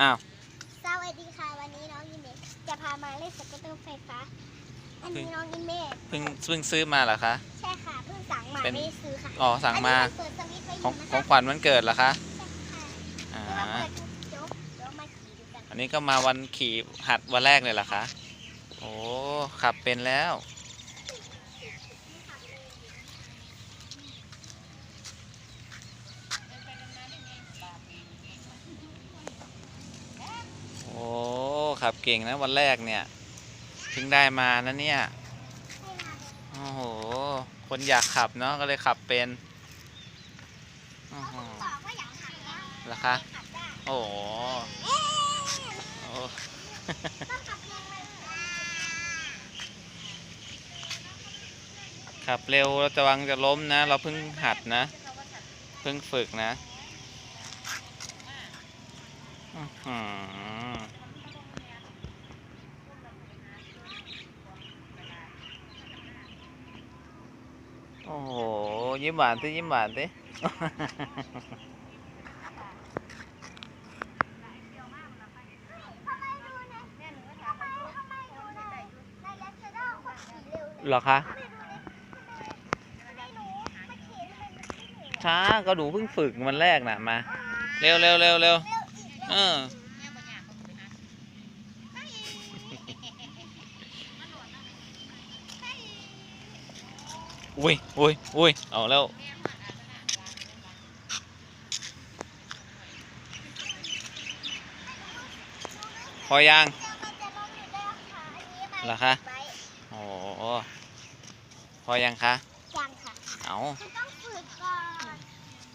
อ้าว สวัสดีค่ะวันนี้น้องยินเมฆจะพามาเล่นสกูตเตอร์ไฟฟ้า อันนี้น้องยินเมฆเพิ่งเพิ่งซื้อมาเหรอคะ ใช่ค่ะเพิ่งสั่งมาเป็น ไม่ได้ซื้อค่ะอ๋อสั่งมาอันนี้นเปิดสวิตช์ไว้อของยู่นะของคะขวัญวันเกิดเหรอคะใช่ค่ะอ่าเดี๋ยวเราเปิดดูเดี๋ยวเดี๋ยวมาขี่ดูกันอันนี้ก็มาวันขี่หัดวันแรกเลยเหรอคะโอ้ขับเป็นแล้ว โอ้ ขับเก่งนะวันแรกเนี่ยเพิ่งได้มานะเนี่ย โอ้โห คนอยากขับเนาะก็เลยขับเป็นโอ้โหบอกว่าอยากขับนะเหรอคะขับได้โอ้โหโอ้ต้องขับเร็วเราจะวังจะล้มนะ เราเพิ่งหัดนะ เพิ่งฝึกนะอือหื โอ้โห ยิ้มหวานสิยิ้มหวานสิหรอคะช้าก็ดูเพิ่งฝึกมันแรกน่ะมา เร็วเร็วเร็วเร็วเออ อุ้ยอุ้ยอุ้ยเอาแล้ว พอยังเหรอคะโอ้พอยังคะ ยังค่ะ เอาต้องฝึกก่อน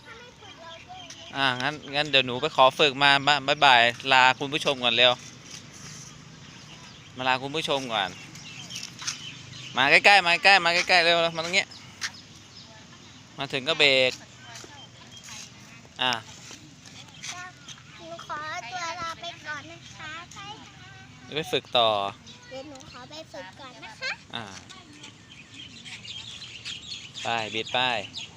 ถ้าไม่ฝึกเราจะอ่า งั้น งั้นเดี๋ยวหนูไปขอฝึกมาบบ๊ายบาย ลาคุณผู้ชมก่อนเร็ว มาลาคุณผู้ชมก่อน มาใกล้ๆมาใกล้ๆมาใกล้ๆเร็วมาตรงเนี้ยมาถึงก็เบรกอ่าหนูขอตัวลาไปก่อนนะคะไปเดี๋ยวไปฝึกต่อเดี๋ยวหนูขอไปฝึกก่อนนะคะ อ่าไปบิดไปไ